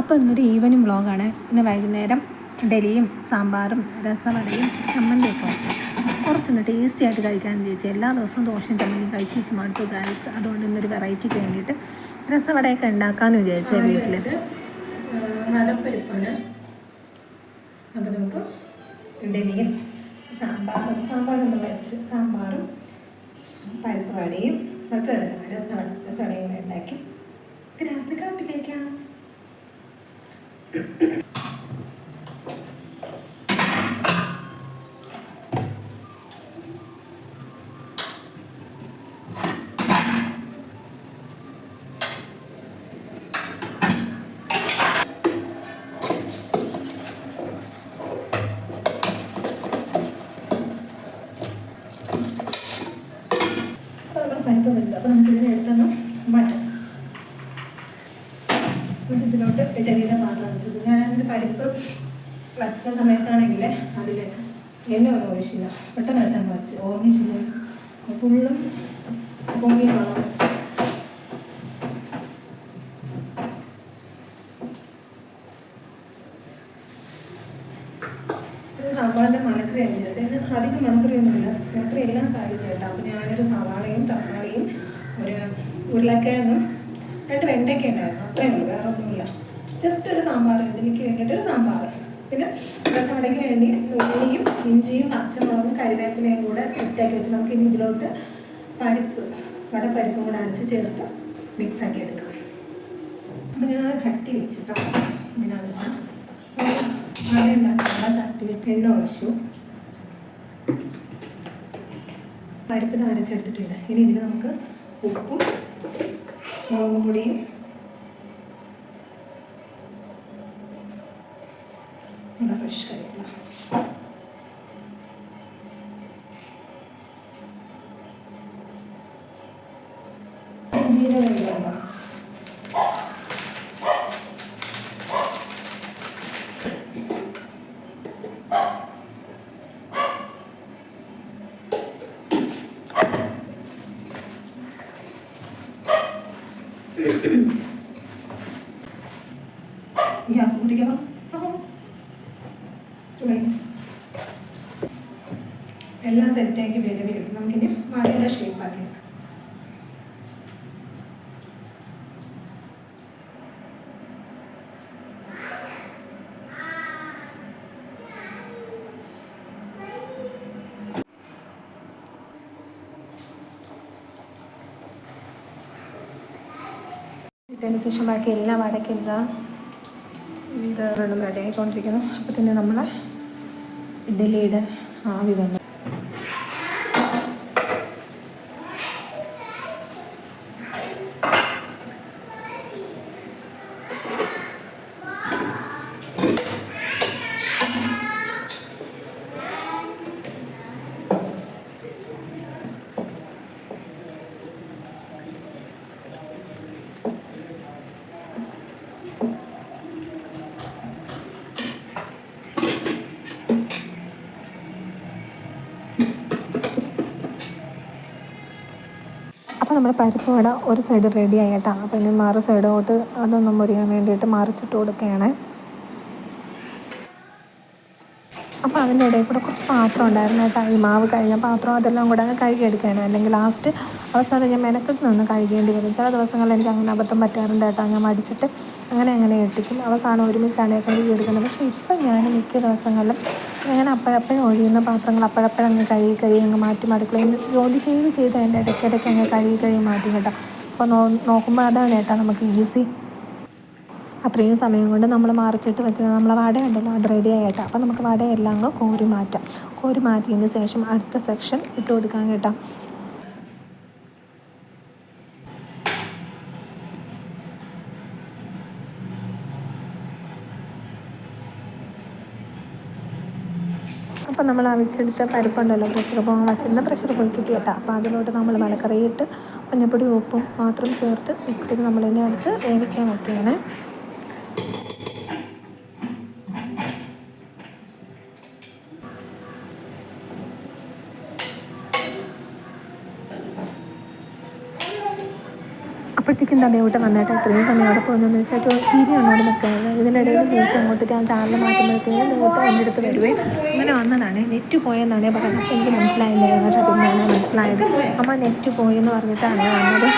അപ്പോൾ ഇന്നൊരു ഈവനിങ് വ്ളോഗാണ്. ഇന്ന് വൈകുന്നേരം ഡലിയും സാമ്പാറും രസവടയും ചമ്മന്തിയൊക്കെ വെച്ച്. കുറച്ചൊന്ന് ടേസ്റ്റി ആയിട്ട് കഴിക്കാൻ ചോദിച്ചു എല്ലാ ദിവസവും ദോശയും ചമ്മന്തിയും കഴിച്ച് വെച്ച് മടുത്തു ഗായ്സ് അതുകൊണ്ട് ഇന്നൊരു വെറൈറ്റിക്ക് വേണ്ടിയിട്ട് രസവടയൊക്കെ ഉണ്ടാക്കാമെന്ന് വിചാരിച്ചേ വീട്ടിൽ നടപ്പരിപ്പാണ്. അപ്പോൾ നമുക്ക് ഇഡലിയും സാമ്പാറും സാമ്പാറും വെച്ച് സാമ്പാറും പരിപ്പ് വടയും വട രസവട രസവടയും ഉണ്ടാക്കി. രാത്രി കാപ്പി കഴിക്കാം. അപ്പോൾ നമ്മൾ പരിപ്പ് വെന്തു അപ്പോൾ നമുക്ക് ഇതിനെ എടുത്തൊന്ന് മാറ്റാം. ഇതിലോട്ട് ഞാനതിന്റെ പരിപ്പ് വച്ച സമയത്താണെങ്കിൽ അതിൽ എണ്ണ ഒന്നും ഒഴിച്ചില്ല. പെട്ടെന്ന് പെട്ടെന്ന് വെച്ച്. ഓർമ്മിച്ചില്ല ഫുള്ളും പൊങ്ങി ഇത് സവാളിന്റെ മണക്കറി ഇതിന് അധികം മണക്കറിയൊന്നുമില്ല. മണക്കറി എല്ലാം കഴിഞ്ഞു കേട്ടോ. അപ്പോൾ ഞാനൊരു സവാളയും തക്കാളിയും ഒരു ഉരുളക്കിഴങ്ങും രണ്ട് വെണ്ടയ്ക്ക ഉണ്ടായിരുന്നു. അത്രയേ ഉള്ളൂ. വേറെ ഒന്നുമില്ല ജസ്റ്റ് ഒരു സാമ്പാർ ഇതിലേക്ക് വേണ്ടിയിട്ട് ഒരു സാമ്പാർ പിന്നെ രസവടയ്ക്ക് വേണ്ടി ഉള്ളിയും ഇഞ്ചിയും പച്ചമുളകും കരിവേപ്പിലയും കൂടെ സെറ്റാക്കി വെച്ച് നമുക്ക് ഇനി ഇതിലോട്ട് പരിപ്പ് വടപ്പരിപ്പും കൂടെ അരച്ച് ചേർത്ത് മിക്സ് ആക്കി എടുക്കാം. അപ്പം ഞാൻ ആ ചട്ടി വെച്ചിട്ടോ ഇങ്ങനെ വെച്ചാൽ ആദ്യം ചട്ടി വെച്ച് എണ്ണ ഒഴിച്ചു. പരിപ്പ് അരച്ചെടുത്തിട്ടുണ്ട്. ഇനി ഇതിൽ നമുക്ക് ഉപ്പും るしかできない。ഇട്ടതിന് ശേഷം ബാക്കി എല്ലാ വടക്കും എന്താ ഇത് വെള്ളം റെഡിയായിക്കൊണ്ടിരിക്കുന്നു അപ്പോൾ തന്നെ നമ്മൾ ഇഡലിയുടെ ആവി വന്നു. നമ്മുടെ പരിപ്പ് വട ഒരു സൈഡ് റെഡി ആയിട്ടാണ്. അപ്പോൾ ഇനി മറു സൈഡോട്ട് അതൊന്നും മുറിയാൻ വേണ്ടിയിട്ട് മറിച്ചിട്ട് കൊടുക്കുകയാണ്. അപ്പോൾ അതിന്റെ ഇടയിൽ കൂടെ കുറച്ച് പാത്രം ഉണ്ടായിരുന്നു കേട്ടോ. ഈ മാവ് കഴിഞ്ഞ പാത്രം അതെല്ലാം കൂടെ അങ്ങ് കഴുകിയെടുക്കുകയാണ്. അല്ലെങ്കിൽ ലാസ്റ്റ് അവസാനം ഞാൻ മെനക്കെട്ട് നിന്ന് കഴുകേണ്ടി വരും. ചില ദിവസങ്ങളിൽ എനിക്ക് അങ്ങനെ അബദ്ധം പറ്റാറുണ്ട് കേട്ടോ. ഞാൻ മടിച്ചിട്ട് അങ്ങനെ അങ്ങനെ ഇട്ടിക്കും അവസാനം ഒരുമിച്ചാണ് കഴുകി എടുക്കുന്നത് പക്ഷേ ഇപ്പം ഞാൻ മിക്ക ദിവസങ്ങളിലും ഞാൻ അപ്പോഴപ്പോഴും ഒഴിയുന്ന പാത്രങ്ങൾ അപ്പോഴപ്പോഴങ്ങ് കഴുകി കഴുകി അങ്ങ് മാറ്റി മടുക്കളയും ജോലി ചെയ്ത് ചെയ്ത് അതിന്റെ ഇടയ്ക്കിടയ്ക്ക് അങ്ങ് കഴുകി കഴുകി മാറ്റി കേട്ടോ. അപ്പോൾ നോ നോക്കുമ്പോൾ അതാണ് കേട്ടോ നമുക്ക് ഈസി. അത്രയും സമയം കൊണ്ട് നമ്മൾ മറിച്ചിട്ട് വെച്ചാൽ നമ്മളെ വട ഉണ്ടല്ലോ അത് റെഡി ആയിട്ടോ അപ്പോൾ നമുക്ക് വടയെല്ലാം അങ്ങ് കോരി മാറ്റാം. കോരി മാറ്റിയതിന് ശേഷം അടുത്ത സെക്ഷൻ ഇട്ട് കൊടുക്കാൻ കേട്ടോ. നമ്മൾ അവിച്ചെടുത്ത പരിപ്പുണ്ടല്ലോ പ്രഷർ പോകാൻ വച്ചിരുന്ന പ്രഷർ പോയി കിട്ടി കേട്ടോ. അപ്പോൾ അതിലോട്ട് നമ്മൾ മലക്കറിയിട്ട് മഞ്ഞപ്പൊടി ഉപ്പും മാത്രം ചേർത്ത് മിക്സ് ചെയ്ത് നമ്മളിതിനെ അടുത്ത് വേവിക്കാൻ വയ്ക്കുകയാണ് അപ്പോഴേക്കും തലയോട്ട് വന്നിട്ട്. ഇത്രയും സമയം അവിടെ പോകുന്നതെന്ന് വെച്ചാൽ ടി വി അങ്ങോട്ട് നിൽക്കുകയായിരുന്നു ഇതിനിടയിൽ ചോദിച്ചു അങ്ങോട്ട് ഞാൻ ചാനൽ മാറ്റുമ്പോഴത്തേക്കും ദേവട്ട് എന്റെ അടുത്ത് വരുവേ. അങ്ങനെ വന്നതാണ്. നെറ്റ് പോയെന്നാണ് പറയുന്നത് അപ്പോൾ എനിക്ക് മനസ്സിലായില്ലായിരുന്നു കേട്ടോ. പിന്നെയാണ് മനസ്സിലായത്? അമ്മ നെറ്റ് പോയെന്ന് പറഞ്ഞിട്ടാണ് വന്നത്.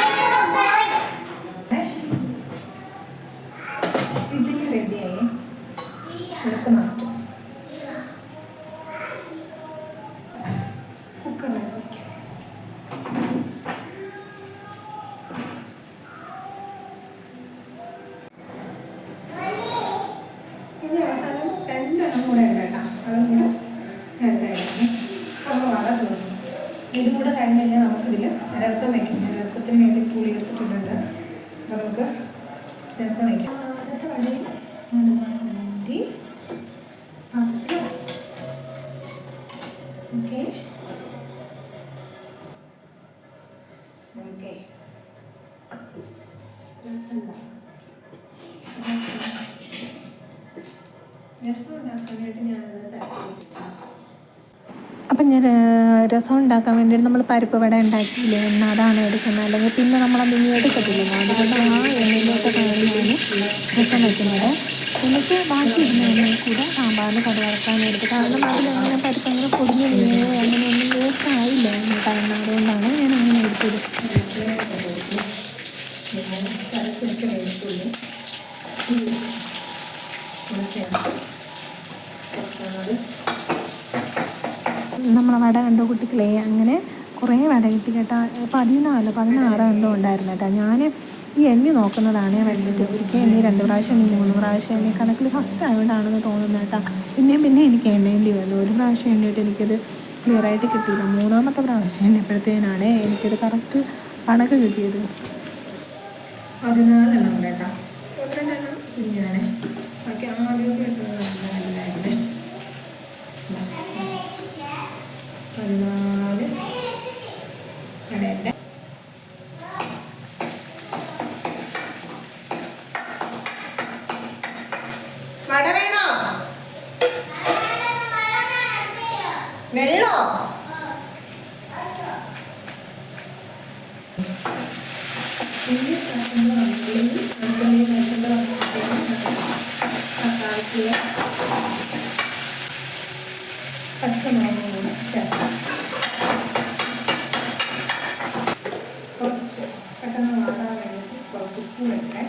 രസം ഉണ്ടാക്കാൻ വേണ്ടിയിട്ട് നമ്മൾ പരിപ്പ് വട ഉണ്ടാക്കിയില്ലേ? എണ്ണ അതാണ് എടുക്കുന്നത്. അല്ലെങ്കിൽ പിന്നെ നമ്മൾ ഇനി എടുക്കത്തില്ലല്ലോ അതുകൊണ്ട് ആ എണ്ണയിലോട്ട് കയറിയാണ് രസം വയ്ക്കുന്നത് എനിക്ക് ബാക്കി ഇരുന്ന കൂടെ സാമ്പാറിന് കടുവറക്കാൻ എടുത്തു കാരണം അതിലങ്ങനെ പരിപ്പ് അങ്ങനെ പൊടിഞ്ഞ് വീഴുകയോ അങ്ങനെയൊന്നും വേസ്റ്റ് ആയില്ല. കാരണം അതുകൊണ്ടാണ് ഞാൻ അങ്ങനെ എടുത്തത്. Thank കരച്ച് നമ്മളെ വട കണ്ടോ കുട്ടികളെ? അങ്ങനെ കുറേ വട കിട്ടി കേട്ടോ. പതിനാല് പതിനാറ് എന്തോ ഉണ്ടായിരുന്നു കേട്ടോ. ഞാൻ ഈ എണ്ണി നോക്കുന്നതാണ് വെച്ചിട്ട്. ഒരിക്കൽ എണ്ണി രണ്ട് പ്രാവശ്യം എണ്ണി മൂന്ന് പ്രാവശ്യം എണ്ണി. കണക്കിൽ ഫസ്റ്റ് ആയതുകൊണ്ടാണെന്ന് തോന്നുന്നത് കേട്ടോ. പിന്നെയും പിന്നെ എനിക്ക് എണ്ണേണ്ടി വന്നു. ഒരു പ്രാവശ്യം എണ്ണിയിട്ട് എനിക്കത് ക്ലിയർ ആയിട്ട് കിട്ടിയില്ല. മൂന്നാമത്തെ പ്രാവശ്യം എണ്ണിയപ്പോഴത്തേനാണ് എനിക്കത് കറക്റ്റ് കണക്ക് കിട്ടിയത്. പതിനാലെണ്ണം കേട്ടോ. പിന്നെയാണ് പച്ചമുളകും കൂടെ ചേർക്കാം. കുറച്ച് പെട്ടെന്ന് മാറാൻ വേണ്ടിയിട്ട് കുറച്ച് ഉപ്പ് വെക്കാം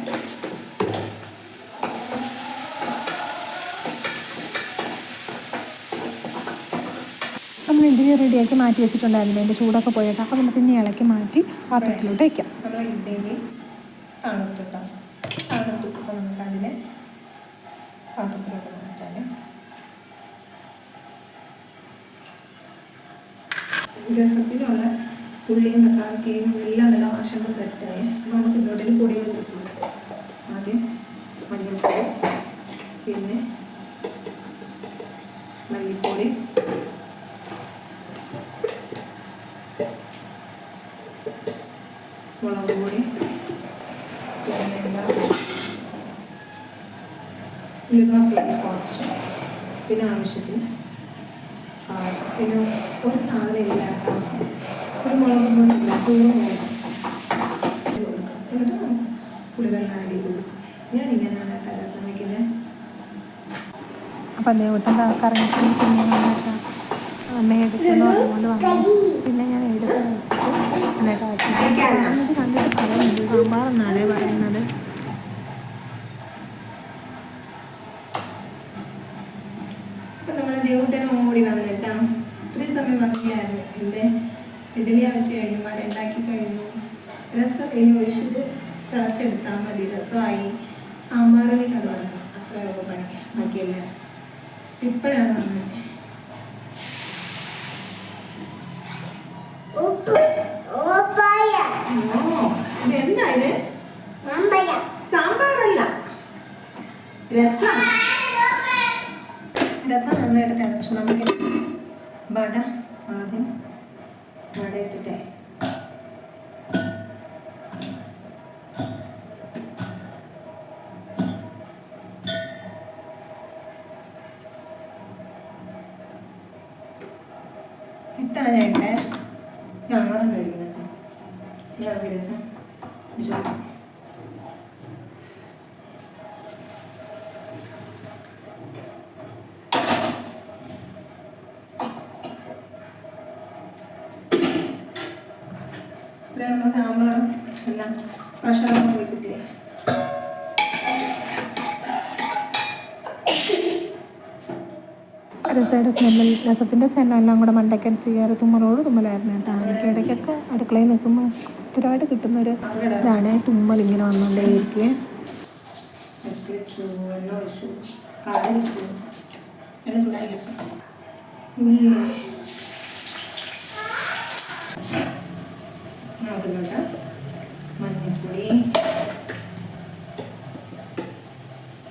നമ്മൾ ഇഡ്ഡലി റെഡിയാക്കി മാറ്റി വെച്ചിട്ടുണ്ടായിരുന്നു. അതിന്റെ ചൂടൊക്കെ പോയിട്ട് അപ്പം പിന്നെ ഇളക്കി മാറ്റി പാത്രത്തിലോട്ട് വയ്ക്കാം നമ്മൾ ഇഡ്ഡലി തണുത്തിട്ട് നമുക്ക് അതിനെ പാത്രത്തിലോട്ട് മാറ്റാൻ രസത്തിലുള്ള ഉള്ളിയും തക്കാളിക്കയും എല്ലാം നല്ല സെറ്റായി അപ്പം നമുക്ക് ഇതോടെ പൊടികൾ കിട്ടും ആദ്യം മഞ്ഞൾപ്പൊടി പിന്നെ മല്ലിപ്പൊടി. മുളക് പൊടി പിന്നെ എന്താ? ഉലുവാപ്പൊടി കുറച്ച്. പിന്നെ ആവശ്യത്തിന്. പിന്നെ ഒരു സാധനം ഇല്ല കേട്ടോ. ഒരു മുളക് പൊടി ഇല്ല. കുരുമുളക് എന്നിട്ട് പുളിവെള്ളം ചെയ്ത്. കൊടുക്കും ഞാനിങ്ങനെയാണ് കേട്ടോ രസം വയ്ക്കുന്നത് അപ്പം വിട്ടം കറങ്ങിട്ട് പിന്നെ വന്നിട്ട് അമ്മ എടുക്കുന്നു അതുകൊണ്ട് വന്നു. പിന്നെ ഞാൻ എടുത്ത് വെച്ചിട്ട് ആക്കി എന്നിട്ട് കണ്ടിട്ട് പറയുന്നുണ്ട് സാമ്പാർ എന്നാണ് പറയുന്നത് അപ്പം നമ്മൾ ദേവുട്ടനെ ഓടി വന്നിട്ടാ ഇത്രയും സമയം വന്നില്ലായിരുന്നു എന്റെ ഇഡലി ആവശ്യം കഴിഞ്ഞു മഴ ഉണ്ടാക്കി കഴിഞ്ഞു രസം ഇനി ഒഴിച്ചിട്ട് തിളച്ചെടുത്താൽ മതി രസമായി സാമ്പാറിന് കണ്ടു അത്രയൊക്കെ പണി ബാക്കിയല്ല ഇപ്പോഴാണ് വന്നത് ഓ ഇത് എന്താ ഇത് സാമ്പാറല്ല രസം രസം നന്നായിട്ട് തിളച്ചു നമുക്ക് വട ആദ്യം വട ഇട്ടിട്ടേ ഇട്ടാണ് ഞാൻ ഇട്ടേ ഞാൻ ആറും കഴിക്കുന്നുണ്ട് ഞാൻ രസം. ചോദിക്കാം രസത്തിന്റെ സ്മെല്ലെല്ലാം കൂടെ മണ്ടയ്ക്കടിച്ച് കയറി തുമ്മലോട് തുമ്മലായിരുന്നു കേട്ടോ. എനിക്ക് ഇടയ്ക്കൊക്കെ അടുക്കളയിൽ നിൽക്കുമ്പോൾ സ്ഥിരമായിട്ട് കിട്ടുന്നൊരു ഇതാണ്. തുമ്മൽ ഇങ്ങനെ വന്നുകൊണ്ടേ ഇരിക്കുക വെച്ചു എണ്ണ ഒഴിച്ചു കടലിട്ടു എണ്ണ ചൂടാക്കി ഉള്ളി അതിലോട്ട് മഞ്ഞൾപ്പൊടി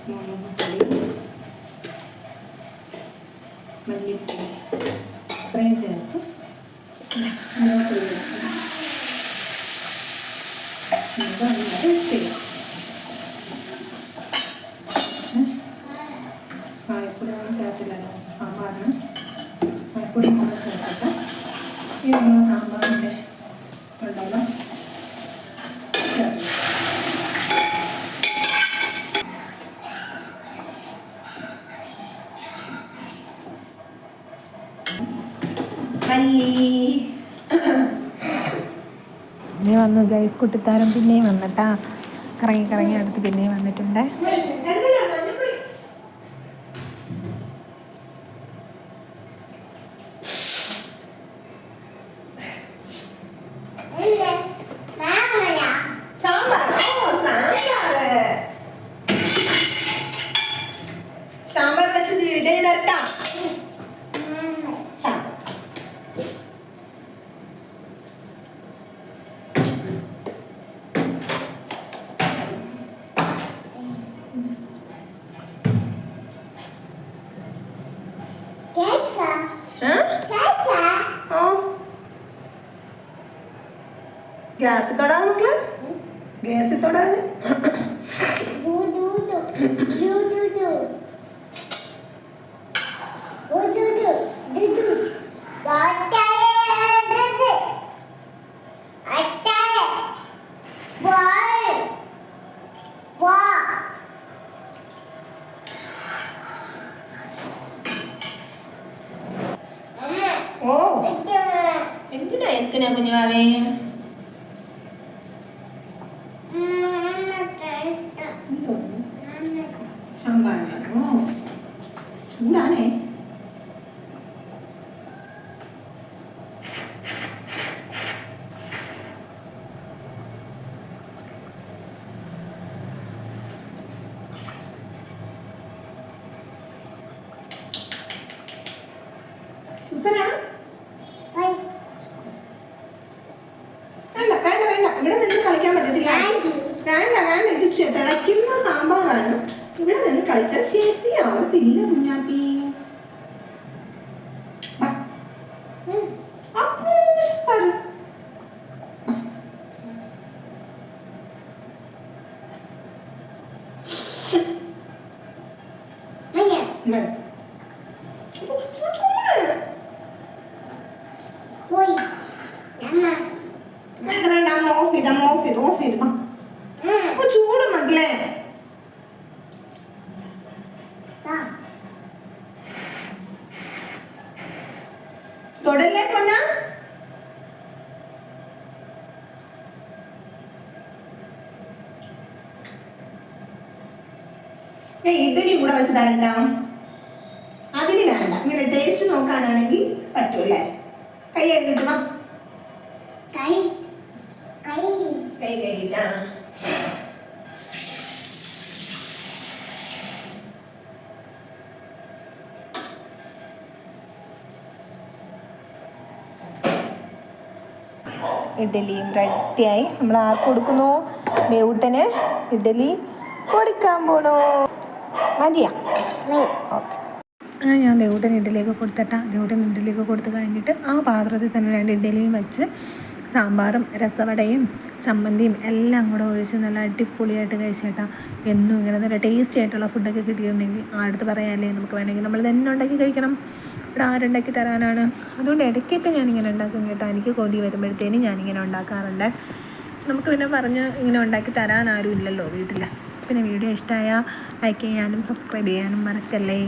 മുളക് പൊടി മല്ലിപ്പൊടി ഇത്രയും ചേർത്ത് മുളക് പൊടി ചേർത്ത് നമുക്ക് നന്നായി മിക്സ് ചെയ്യാം കായപ്പൊടി ഒന്നും ചേർത്തില്ലല്ലോ സാമ്പാറിന് കായപ്പൊടി കൂടെ ചേർത്തിട്ട് ഈ നമ്മൾ സാമ്പാറിന്റെ ഉണ്ടല്ലോ ചേർത്ത് പിന്നെ വന്നു ഗൈസ് കുട്ടിത്താരം പിന്നെയും വന്നിട്ടാ. കറങ്ങി കറങ്ങി അടുത്ത് പിന്നെയും വന്നിട്ടുണ്ട്. സാമ്പാർ. വെച്ച് ഇടേ തരട്ടാം സാമ്പാർ ഓ ഗ്യാസ് തൊടാ മക്കളെ? ഗ്യാസ് തൊടാൻ ഓ എന്തിനാ എന്തിനാ കുഞ്ഞുവാവേ സാമ്പാറാണോ ചൂടാണേ സൂപ്പറാ വേണ്ട വേണ്ട വേണ്ട ഇവിടെ നിന്ന് കളിക്കാൻ പറ്റത്തില്ല വേണ്ട വേണ്ട. ഇത് തിളയ്ക്കുന്ന സാമ്പാറാണ്. ഇവിടെ നിന്ന് കളിച്ചാൽ ശരിയാവത്തില്ല കുഞ്ഞാപ്പി. വാ. അപ്പൂ, സൂപ്പർ. ഉം. ഇത് ചൂട്. വേണ്ട വേണ്ട. അമ്മ ഓഫ് ചെയ്ത് അമ്മ ഓഫ് ചെയ്ത് ഓഫ് ചെയ്ത് വാ. അപ്പൊ ചൂട് മക്കളെ തൊടല്ലേ പൊന്ന ഞാൻ വെച്ച് തരണ്ട. അതിന് വേണ്ട. ഇങ്ങനെ ടേസ്റ്റ് നോക്കാനാണെങ്കിൽ പറ്റൂല്ലേ? കൈ കഴുകിട്ട് വാ. കൈ. കഴുകിട്ടാ ഇഡലിയും റെഡിയായി. നമ്മൾ ആർക്ക് കൊടുക്കുന്നു? ദേവുട്ടന് ഇഡലി കൊടുക്കാൻ പോണു. മതിയാ ഓക്കെ അങ്ങനെ ഞാൻ ദേവൂട്ടൻ ഇഡലിയൊക്കെ കൊടുത്തിട്ട. ദേവൂട്ടൻ ഇഡലിയൊക്കെ കൊടുത്ത് കഴിഞ്ഞിട്ട് ആ പാത്രത്തിൽ തന്നെ രണ്ട് ഇഡലിയും വെച്ച് സാമ്പാറും രസവടയും ചമ്മന്തിയും എല്ലാം കൂടെ ഒഴിച്ച് നല്ല അടിപൊളിയായിട്ട് കഴിച്ചേട്ടാ. എന്നും ഇങ്ങനെ നല്ല ടേസ്റ്റി ആയിട്ടുള്ള ഫുഡൊക്കെ കിട്ടിയിരുന്നെങ്കിൽ ആടുത്ത് പറയാല്ലേ നമുക്ക് വേണമെങ്കിൽ നമ്മൾ തന്നെ ഉണ്ടാക്കി കഴിക്കണം. ഇവിടെ ആരുണ്ടാക്കി തരാനാണ്? അതുകൊണ്ട് ഇടയ്ക്കൊക്കെ ഞാനിങ്ങനെ ഉണ്ടാക്കും കേട്ടോ. എനിക്ക് കൊതി വരുമ്പോഴത്തേനും ഞാനിങ്ങനെ ഉണ്ടാക്കാറുണ്ട്. നമുക്ക് പിന്നെ പറഞ്ഞ് ഇങ്ങനെ ഉണ്ടാക്കി തരാൻ ആരും ഇല്ലല്ലോ വീട്ടിൽ പിന്നെ വീഡിയോ ഇഷ്ടമായ ലൈക്ക് ചെയ്യാനും സബ്സ്ക്രൈബ് ചെയ്യാനും മറക്കല്ലേ?